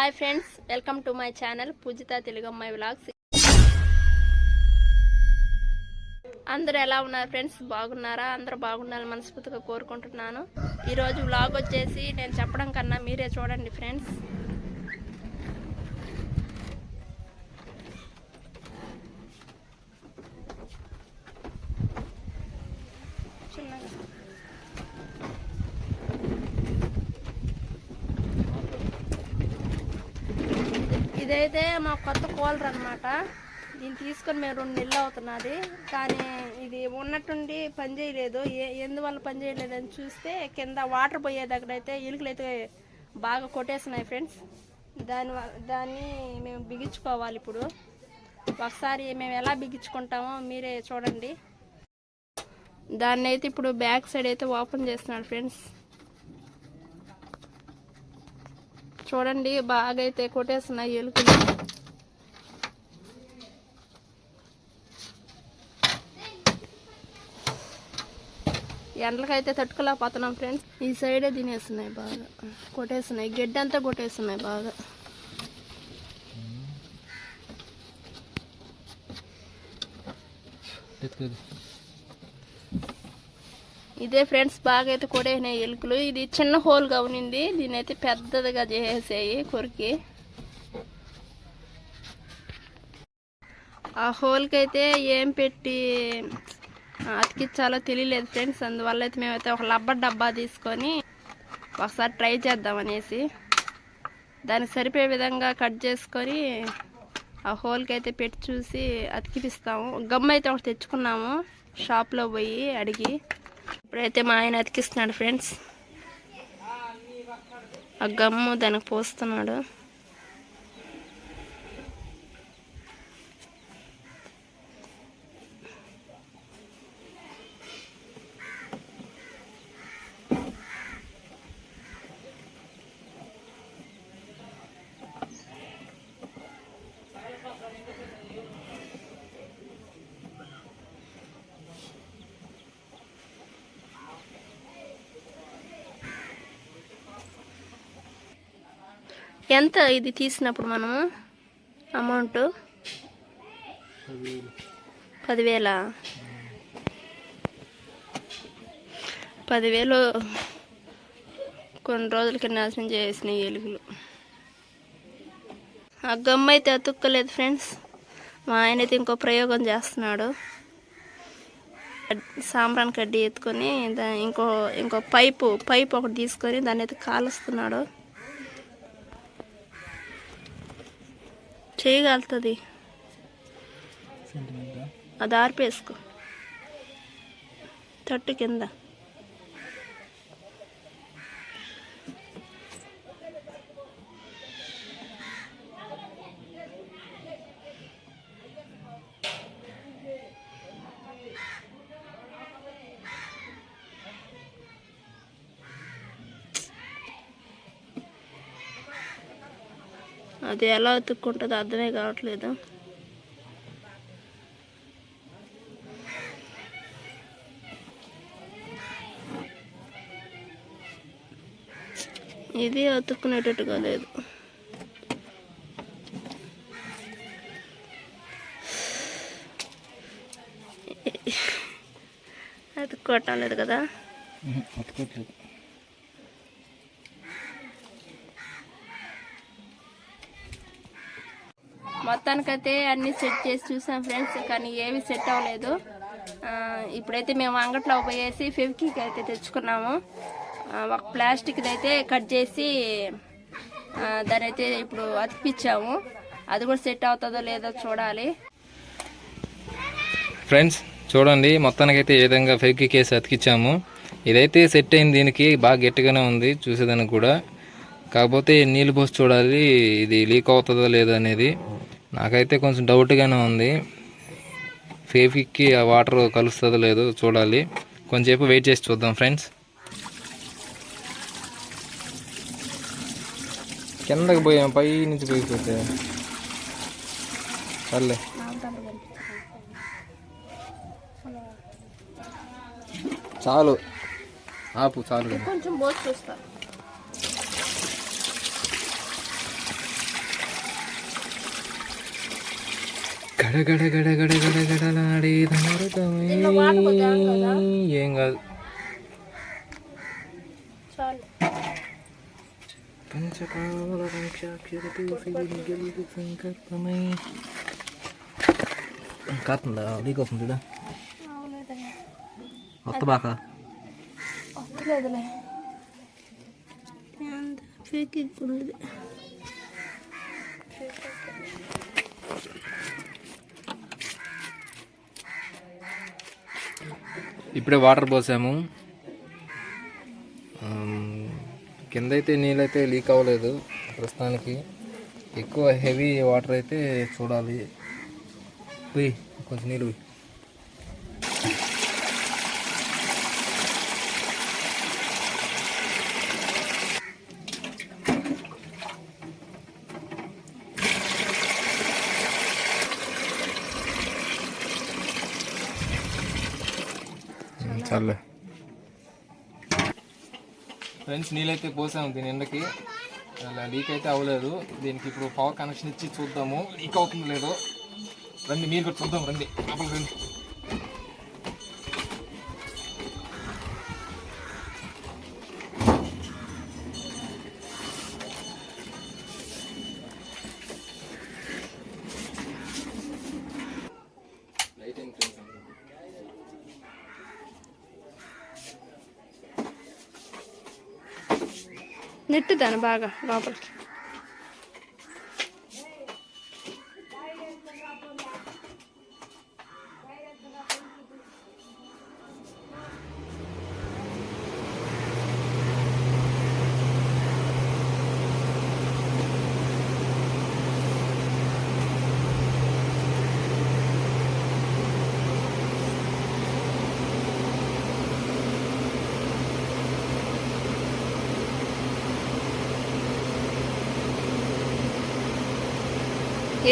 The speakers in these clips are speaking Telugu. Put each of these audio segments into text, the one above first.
Hi friends welcome to my channel Pujitha తెలుగమ్మాయి vlogs. అందరు ఎలా ఉన్నారు ఫ్రెండ్స్? బాగున్నారా? అందరూ బాగుండాలని మనస్ఫూర్తిగా కోరుకుంటున్నాను. ఈరోజు వ్లాగ్ వచ్చేసి నేను చెప్పడం కన్నా మీరే చూడండి ఫ్రెండ్స్. చిన్నగా. ఇదైతే మా కొత్త కూలర్ అనమాట దీన్ని తీసుకొని మేము రెండు నెలలు అవుతున్నది కానీ ఇది ఉన్నట్టుండి పని చేయలేదు. ఏ ఎందువల్ల పని చేయలేదని చూస్తే కింద వాటర్ పోయే దగ్గర అయితే ఇలుకలు అయితే బాగా కొట్టేస్తున్నాయి ఫ్రెండ్స్. దాని దాన్ని మేము బిగించుకోవాలి ఇప్పుడు. ఒకసారి మేము ఎలా బిగించుకుంటామో మీరే చూడండి. దాన్ని అయితే ఇప్పుడు బ్యాక్ సైడ్ అయితే ఓపెన్ చేస్తున్నాడు ఫ్రెండ్స్. చూడండి బాగా అయితే కొట్టేస్తున్నాయి ఎలుకలు. ఎండలకైతే తట్టుకోలేకపోతున్నాం ఫ్రెండ్స్. ఈ సైడే తినేస్తున్నాయి బాగా. కొట్టేస్తున్నాయి గడ్డి అంతా కొట్టేస్తున్నాయి బాగా. ఇదే ఫ్రెండ్స్ బాగా అయితే కొడేసినాయి ఎలుకలు. ఇది చిన్న హోల్గా ఉన్నింది. దీని అయితే పెద్దదిగా చేసేసాయి కొరికి. ఆ హోల్కి అయితే ఏం పెట్టి అతికిచ్చాలో తెలియలేదు ఫ్రెండ్స్. అందువల్ల అయితే మేమైతే ఒక లబ్బర్ డబ్బా తీసుకొని ఒకసారి ట్రై చేద్దామనేసి దానికి సరిపోయే విధంగా కట్ చేసుకొని ఆ హోల్కి అయితే పెట్టి చూసి అతికిపిస్తాము. గమ్ అయితే ఒకటి తెచ్చుకున్నాము. షాప్లో పోయి అడిగి ఇప్పుడైతే మా ఆయన అతికిస్తున్నాడు ఫ్రెండ్స్ ఆ గమ్ము దానికి పోస్తున్నాడు. ఎంత ఇది తీసినప్పుడు మనము? అమౌంట్ పదివేల. పదివేలు కొన్ని రోజులకి నాశనం చేసినాయి ఎలుగులు ఆ గమ్ అయితే అతుక్కలేదు ఫ్రెండ్స్. మా ఆయన అయితే ఇంకో ప్రయోగం చేస్తున్నాడు. సాంబ్రాన్ కడ్డీ ఎత్తుకొని దా ఇంకో ఇంకో పైపు పైపు ఒకటి తీసుకొని దాన్ని అయితే కాలుస్తున్నాడు. చేయగలుగుతుంది. అది ఆర్పేసుకో. తట్టు కింద. అది ఎలా అతుక్కుంటుందో అర్థమే కావట్లేదు. ఇది వెతుక్కునేటట్టుగా లేదు. అతుక్కోవటం లేదు కదా? అతుకోవట్లేదు మొత్తానికైతే అన్ని సెట్ చేసి చూసాం ఫ్రెండ్స్ కానీ ఏవి సెట్ అవ్వలేదు. ఇప్పుడైతే మేము అంగట్లో పోయేసి ఫెవికిక్ అయితే తెచ్చుకున్నాము. ఒక ప్లాస్టిక్ అయితే కట్ చేసి దాని అయితే ఇప్పుడు అతికిచ్చాము. అది కూడా సెట్ అవుతుందో లేదో చూడాలి. ఫ్రెండ్స్ చూడండి మొత్తానికైతే ఏ విధంగా ఫెవికి కేసు అతికిచ్చాము. ఇదైతే సెట్ అయింది దీనికి బాగా గట్టిగానే ఉంది చూసేదానికి కూడా. కాకపోతే నీళ్ళు పోసి చూడాలి ఇది లీక్ అవుతుందో లేదో అనేది. నాకైతే కొంచెం డౌట్గానే ఉంది. ఫేవిక్కి ఆ వాటర్ కలుస్తుందో లేదో చూడాలి. కొంచెంసేపు వెయిట్ చేసి చూద్దాం ఫ్రెండ్స్. కిందకి పోయాం పై నుంచి పోయిపోతే సర్లే చాలు. ఆపు చాలు. కొంచెం చూస్తా గడ గడ గడ గడ గడ గడలాడే ధనురతమై. దీనిలో వాటర్ పోతాం కదా? ఏం కాదు చాలు పంచకాల పంచాక్షరతో శివుని గెలుపు సంకల్పమై కాతుందా లీక్ అవుతుంది చూడ అవులేదే మొత్తం బాగా వస్తలేదులే ఫేక్ ఇప్పుడే వాటర్ పోసాము. కింద అయితే నీళ్ళైతే లీక్ అవ్వలేదు ప్రస్తుతానికి. ఎక్కువ హెవీ వాటర్ అయితే చూడాలి. పోయి కొంచెం నీళ్ళు చాలే ఫ్రెండ్స్ నీళ్ళైతే పోసాము దీని ఎండకి. అలా లీక్ అయితే అవ్వలేదు. దీనికి ఇప్పుడు పవర్ కనెక్షన్ ఇచ్చి చూద్దాము. లీక్ అవుతుంది లేదో. రండి మీరు కూడా చూద్దాం రండి. లోపలికి రండి. నెట్టుదాను బాగా లోపలికి.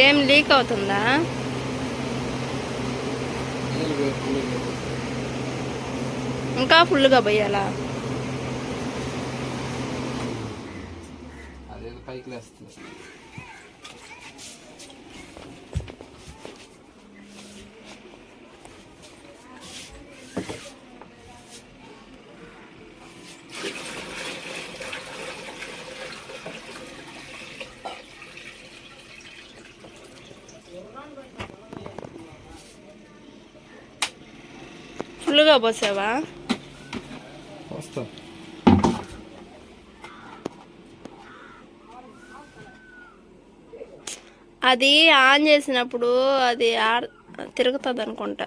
ఏం లీక్ అవుతుందా? ఇంకా ఫుల్గా పోయాలా? అదేదో పైకి లేస్తుంది. ఫుల్గా పోసావా? వస్తాం. అది ఆన్ చేసినప్పుడు అది తిరుగుతుంది అనుకుంటా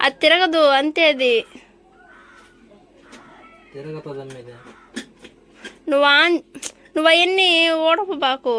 అది తిరగదు అంతే అది. నువ్వు ఆన్ నువ్వు అవన్నీ ఓడపు బాకు.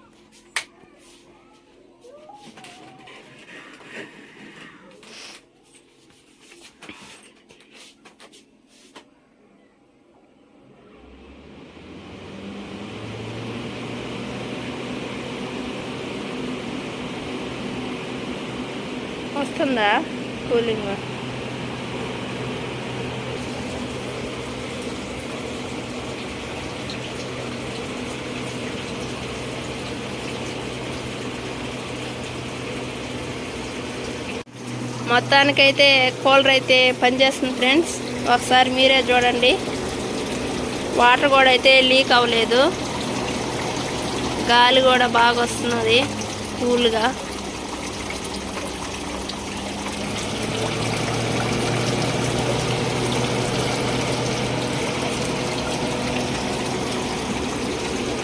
వస్తుందా? కూలింగ్. మొత్తానికైతే కూలర్ అయితే పనిచేస్తుంది ఫ్రెండ్స్. ఒకసారి మీరే చూడండి. వాటర్ కూడా అయితే లీక్ అవ్వలేదు. గాలి కూడా బాగా వస్తున్నది కూల్గా.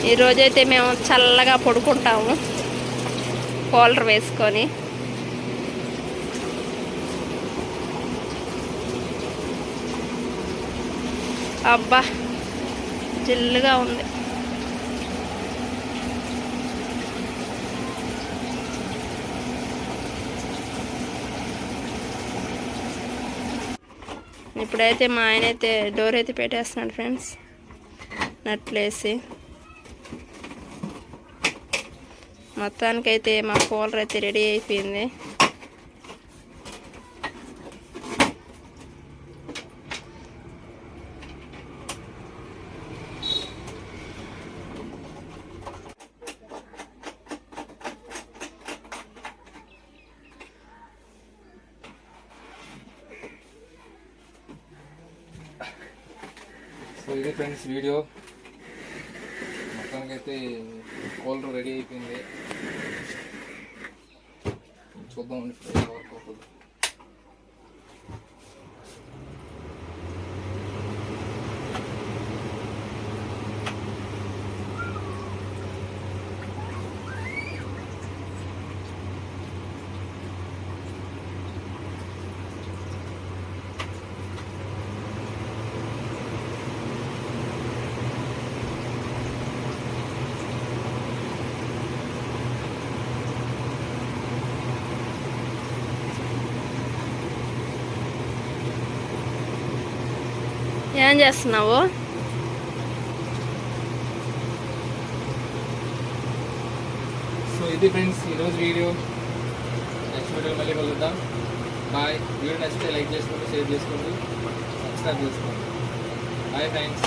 ఈరోజైతే మేము చల్లగా పడుకుంటాము. కూలర్ వేసుకొని. అబ్బా జిల్లుగా ఉంది. ఇప్పుడైతే మా ఆయన అయితే డోర్ అయితే పెట్టేస్తున్నాడు ఫ్రెండ్స్. నట్లేసి. మొత్తానికైతే మా కూలర్ అయితే రెడీ అయిపోయింది. సో ఇది ఫ్రెండ్స్ వీడియో. మొత్తానికైతే కూలర్ రెడీ అయిపోయింది. చూద్దాం ఇప్పుడు ఎలా వర్క్ ఏం చేస్తున్నావు? సో ఇది ఫ్రెండ్స్ ఈరోజు వీడియో. నెక్స్ట్ వీడియో మళ్ళీ కలుద్దాం. బాయ్. వీడియో నచ్చితే లైక్ చేసుకోండి షేర్ చేసుకోండి సబ్స్క్రైబ్ చేసుకోండి. Bye friends.